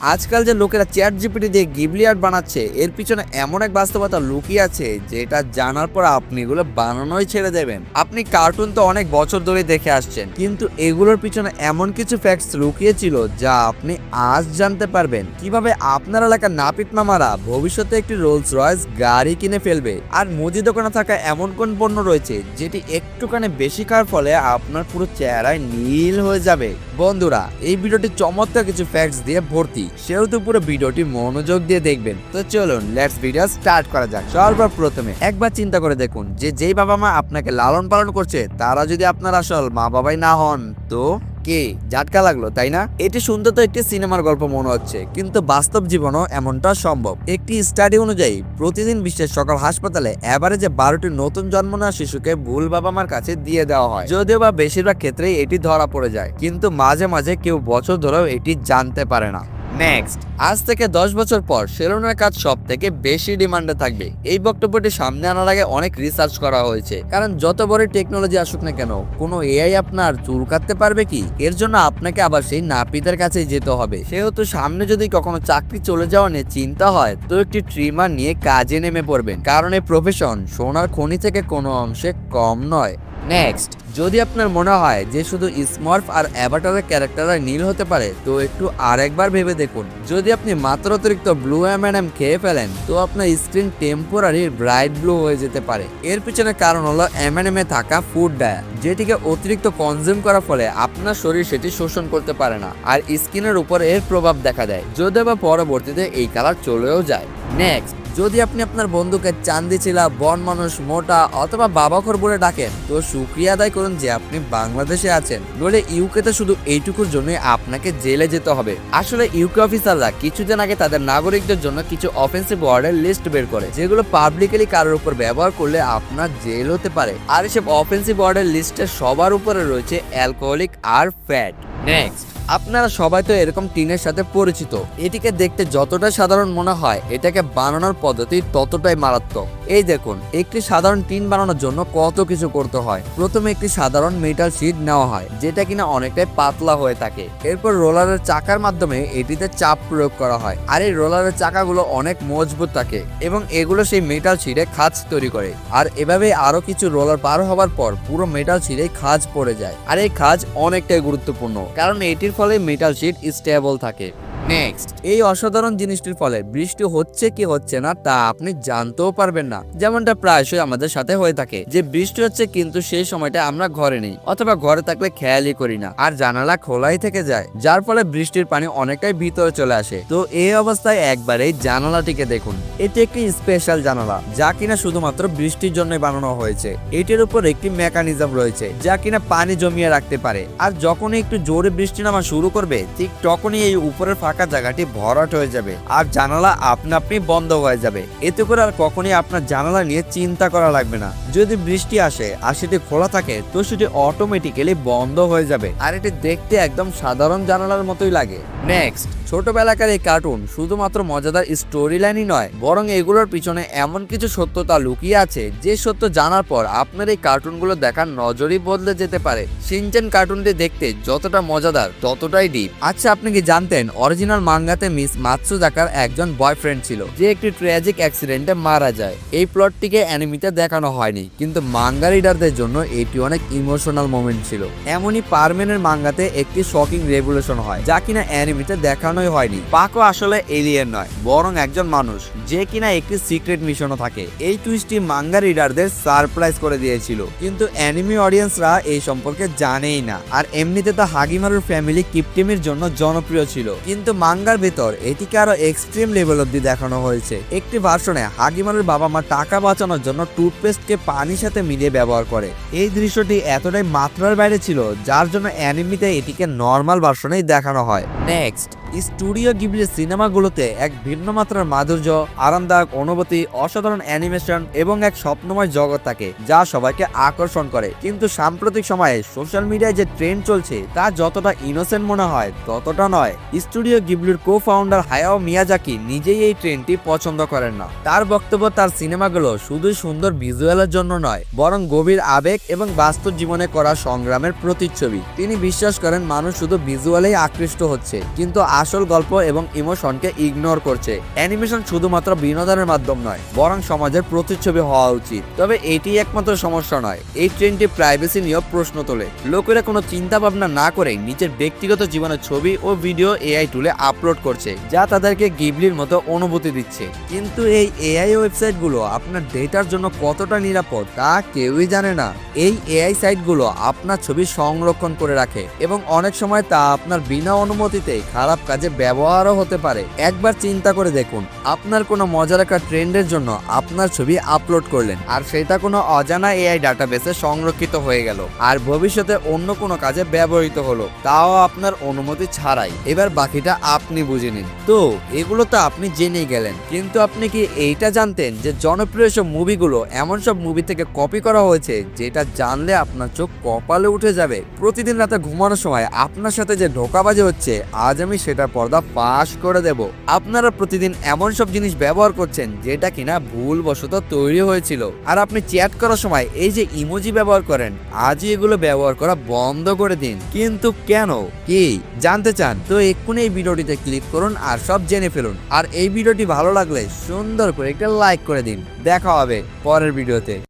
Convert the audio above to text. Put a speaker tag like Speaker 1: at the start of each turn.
Speaker 1: আজকাল যে লোকেরা চ্যাট জিপিটি দিয়ে গিবলি আর্ট বানাচ্ছে, এর পিছনে এমন এক বাস্তবতা লুকিয়ে আছে যেটা জানার পর আপনি এগুলো বানানোই ছেড়ে দেবেন। আপনি কার্টুন তো অনেক বছর ধরে দেখে আসছেন, কিন্তু এগুলোর পিছনে এমন কিছু ফ্যাক্টস লুকিয়েছিল যা আপনি আজ জানতে পারবেন। কীভাবে আপনার এলাকার নাপিত মামারা ভবিষ্যতে একটি রোলস রয়েস গাড়ি কিনে ফেলবে, আর মুদি দোকানে থাকা এমন কোন পণ্য রয়েছে যেটি একটুখানি বেশি খাওয়ার ফলে আপনার পুরো চেহারায় নীল হয়ে যাবে। বন্ধুরা, এই ভিডিওটি চমৎকার কিছু ফ্যাক্টস দিয়ে ভর্তি। সেহেতু পুরো ভিডিওটি মনোযোগ দিয়ে দেখবেন। তো চলুন লেটস ভিডিও স্টার্ট করা যাক। সর্বপ্রথমে একবার চিন্তা করে দেখুন যে যেই বাবা মা আপনাকে লালন পালন করছে, তারা যদি আপনার আসল মা বাবাই না হন, তো কে? ঝাটকা লাগল, তাই না? এটি শুনতে তো একটি সিনেমার গল্প মনে হচ্ছে, কিন্তু বাস্তব জীবনও এমনটা সম্ভব। একটি স্টাডি অনুযায়ী, প্রতিদিন বিশ্বের সকল হাসপাতালে এভারেজে বারোটি নতুন জন্ম নেওয়া শিশুকে ভুল বাবা মার কাছে দিয়ে দেওয়া হয়। যদিও বা বেশিরভাগ ক্ষেত্রেই এটি ধরা পড়ে যায়, কিন্তু মাঝে মাঝে কেউ বছর ধরেও এটি জানতে পারে না। নেক্সট আজ থেকে দশ বছর পর সেলুনের কাজ সব থেকে বেশি ডিমান্ডে থাকবে। এই বক্তব্যটি সামনে আনার আগে অনেক রিসার্চ করা হয়েছে। কারণ যত বড় টেকনোলজি আসুক না কেন, কোনো এআই আপনার চুল কাটতে পারবে কি? এর জন্য আপনাকে আবার সেই নাপিতের কাছে যেতে হবে। সেহেতু সামনে যদি কখনো চাকরি চলে যাওয়া নিয়ে চিন্তা হয়, তো একটি ট্রিমার নিয়ে কাজে নেমে পড়বেন। কারণ এই প্রফেশন সোনার খনি থেকে কোনো অংশে কম নয়। নেক্সট যদি আপনার মনে হয় যে শুধু স্মার্ট আর অ্যাভাটারের ক্যারেক্টাররা নীল হতে পারে, তো একটু আরেকবার ভেবে দেখুন। যদি আপনি মাত্র অতিরিক্ত ব্লু এম খেয়ে ফেলেন, তো আপনার স্ক্রিন টেম্পোরারি ব্রাইট ব্লু হয়ে যেতে পারে। এর পিছনে কারণ হলো এম এ থাকা ফুড ডায়ার যেটিকে অতিরিক্ত কনজিউম করার ফলে আপনার শরীর সেটি শোষণ করতে পারে না, আর স্কিনের উপর এর প্রভাব দেখা দেয়। যদিও বা পরবর্তীতে এই কালার চলেও যায়। নেক্সট যদি আপনি আপনার বন্ধুকে চান্দি ছিলা বন মানুষ, মোটা অথবা বাবাখর বলে ডাকেন, তো সুক্রিয়া আদায় করুন যে আপনি বাংলাদেশে আছেন। নইলে ইউকেতে শুধু এইটুকুর জন্য আপনাকে জেলে যেতে হবে। আসলে ইউকে অফিসাররা কিছুদিন আগে তাদের নাগরিকদের জন্য কিছু অফেন্সিভ ওয়ার্ডের লিস্ট বের করে, যেগুলো পাবলিকলি কারোর উপর ব্যবহার করলে আপনার জেল হতে পারে। আর এসব অফেন্সিভ ওয়ার্ডের লিস্টে সবার উপরে রয়েছে অ্যালকোহলিক আর ফ্যাট নেক্সট আপনারা সবাই তো এরকম টিনের সাথে পরিচিত। এটিকে দেখতে যতটা সাধারণ মনে হয়, এটাকে বানানোর পদ্ধতি ততটাই মারাত্মক। এই দেখুন, একটি সাধারণ টিন বানানোর জন্য কত কিছু করতে হয়। প্রথমে একটি সাধারণ মেটাল শিট নেওয়া হয়, যেটা কিনা অনেকটাই পাতলা হয়ে থাকে। এরপর রোলারের চাকার মাধ্যমে এটিতে চাপ প্রয়োগ করা হয়, আর এই রোলারের চাকাগুলো অনেক মজবুত থাকে এবং এগুলো সেই মেটাল শিটে খাঁজ তৈরি করে। আর এভাবে আরও কিছু রোলার পার হওয়ার পর পুরো মেটাল শিটে খাঁজ পড়ে যায়, আর এই খাঁজ অনেকটাই গুরুত্বপূর্ণ, কারণ এটির ফলে মেটাল শিট স্টেবল থাকে। নেক্সট এই অসাধারণ জিনিসটির ফলে বৃষ্টি হচ্ছে কি হচ্ছে না তা আপনি জানতেও পারবেন না। যেমনটা প্রায়শই আমাদের সাথে হয়ে থাকে যে বৃষ্টি হচ্ছে কিন্তু সেই সময়টা আমরা ঘরে নেই অথবা ঘরে থাকলে খেয়ালই করি না আর জানালা খোলাই থেকে যায়, যার ফলে বৃষ্টির পানি অনেকটাই ভিতরে চলে আসে। তো এই অবস্থায় একবারেই জানালাটিকে দেখুন। এটি একটি স্পেশাল জানালা, যা কিনা শুধুমাত্র বৃষ্টির জন্য বানানো হয়েছে। এটির উপর একটি মেকানিজম রয়েছে, যা কিনা পানি জমিয়ে রাখতে পারে। আর যখনই একটু জোরে বৃষ্টি নামা শুরু করবে, ঠিক তখনই এই উপরের ফাঁকা জায়গাটি ভরাট হয়ে যাবে আর জানালা আপনা আপনি বন্ধ হয়ে যাবে। এতে করে আর কখনই আপনার জানালা নিয়ে চিন্তা করা লাগবে না। যদি বৃষ্টি আসে আর সেটি খোলা থাকে, তো সেটি অটোমেটিক্যালি বন্ধ হয়ে যাবে। আর এটি দেখতে একদম সাধারণ জানালার মতোই লাগে। নেক্সট ছোটবেলাকার এই কার্টুন শুধুমাত্র মজাদার স্টোরি লাইনই নয়, বরং এগুলোর পিছনে এমন কিছু সত্যতা লুকিয়ে আছে, যে সত্য জানার পর আপনার এই কার্টুনগুলো দেখার নজরই বদলে যেতে পারে। সিনচেন কার্টুনটি দেখতে যতটা মজাদার, ততটাই ডিপ আচ্ছা আপনি কি জানতেন অরিজিনাল মাঙ্গাতে মিস মাতসুজাকার একজন বয়ফ্রেন্ড ছিল, যে একটি ট্র্যাজিক অ্যাক্সিডেন্টে মারা যায়। এই প্লটটিকে অ্যানিমিতে দেখানো হয়নি, কিন্তু মাঙ্গা রিডারদের জন্য এটি অনেক ইমোশনাল মোমেন্ট ছিল। এমনই পারমেনের মাঙ্গাতে একটি শকিং রেভলিউশন হয়, যা কিনা অ্যানিমিতে দেখানোই হয়নি। পাকো আসলে এলিয়েন নয়, বরং একজন মানুষ, যে কিনা একটি সিক্রেট মিশনও থাকে। এই টুইস্টটি মাঙ্গা রিডারদের সারপ্রাইজ করে দিয়েছিল, কিন্তু অ্যানিমি অডিয়েন্সরা এই সম্পর্কে জানেই না, আর এমনিতে তো হাগিমারুর ফ্যামিলি কিপটিমির জন্য জনপ্রিয় ছিল। কিন্তু মাঙ্গার ভেতর এটিকে আরও এক্সট্রিম লেভেল অব্দি দেখানো হয়েছে। একটি ভার্সনে হাগিমারুর বাবা মা টাকা বাঁচানোর জন্য টুথপেস্টকে পানির সাথে মিলিয়ে ব্যবহার করে। এই দৃশ্যটি এতটাই মাত্রার বাইরে ছিল, যার জন্য অ্যানিমিতে এটিকে নর্মাল ভার্সনেই দেখানো হয়। নেক্সট স্টুডিও গিবলির সিনেমাগুলোতে এক ভিন্ন মাত্রার মাধুর্য, আরামদায়ক অনুভূতি, অসাধারণ অ্যানিমেশন এবং এক স্বপ্নময় জগৎ থাকে, যা সবাইকে আকর্ষণ করে। কিন্তু সাম্প্রতিক সময়ে সোশ্যাল মিডিয়ায় যে ট্রেন্ড চলছে, তা যতটা ইনোসেন্ট মনে হয়, ততটা নয়। স্টুডিও গিবলির কো ফাউন্ডার হায়াও মিয়াজাকি নিজেই এই ট্রেন্ডটি পছন্দ করেন না। তার বক্তব্য, তার সিনেমাগুলো শুধুই সুন্দর ভিজুয়ালের জন্য নয়, বরং গভীর আবেগ এবং বাস্তব জীবনে করা সংগ্রামের প্রতিচ্ছবি। তিনি বিশ্বাস করেন, মানুষ শুধু ভিজুয়ালেই আকৃষ্ট হচ্ছে, কিন্তু আসল গল্প এবং ইমোশনকে ইগনোর করছে। অ্যানিমেশন শুধুমাত্র বিনোদনের মাধ্যম নয়, বরং সমাজের প্রতিচ্ছবি হওয়া উচিত। তবে এটি একমাত্র সমস্যা নয়, এই ট্রেন্ডটি প্রাইভেসি নিয়েও প্রশ্ন তোলে। লোকেরা কোনো চিন্তা ভাবনা না করে নিজের ব্যক্তিগত জীবনের ছবি ও ভিডিও এআই টুলে আপলোড করছে, যা তাদেরকে গিবলির মতো অনুভূতি দিচ্ছে। কিন্তু এই এআই ওয়েবসাইটগুলো আপনার ডেটার জন্য কতটা নিরাপদ তা কেউই জানে না। এই এআই সাইটগুলো আপনার ছবি সংরক্ষণ করে রাখে এবং অনেক সময় তা আপনার বিনা অনুমতিতে খারাপ কাজে ব্যবহারও হতে পারে। একবার চিন্তা করে দেখুন। আপনার কোনো মজার একটা ট্রেন্ডের জন্য আপনার ছবি আপলোড করলেন। আর সেটা কোনো অজানা এআই ডাটাবেসে সংরক্ষিত হয়ে গেল। আর ভবিষ্যতে অন্য কোনো কাজে ব্যবহৃত হলো। তাও আপনার অনুমতি ছাড়াই। এবার বাকিটা আপনি বুঝে নিন। তো, এগুলো তো আপনি জেনেই গেলেন। কিন্তু আপনি কি এইটা জানতেন যে জনপ্রিয় সব মুভিগুলো এমন সব মুভি থেকে কপি করা হয়েছে, যেটা জানলে আপনার চোখ কপালে উঠে যাবে? প্রতিদিন রাতে ঘুমানোর সময় আপনার সাথে যে ধোকাবাজি হচ্ছে, আজ আমি সেটা পর্দা পাশ করে দেব। আপনারা প্রতিদিন এমন সব জিনিস ব্যবহার করছেন, যেটা কিনা ভুলবশত তৈরি হয়েছিল। আর আপনি চ্যাট করার সময় এই যে ইমোজি ব্যবহার করেন, আজই এগুলো ব্যবহার করা বন্ধ করে দিন। কিন্তু কেন? কি? জানতে চান? তো এক্ষুনি এই ভিডিওটিতে ক্লিক করুন আর সব জেনে ফেলুন। আর এই ভিডিওটি ভালো লাগলে সুন্দর করে একটা লাইক করে দিন। দেখা হবে পরের ভিডিওতে।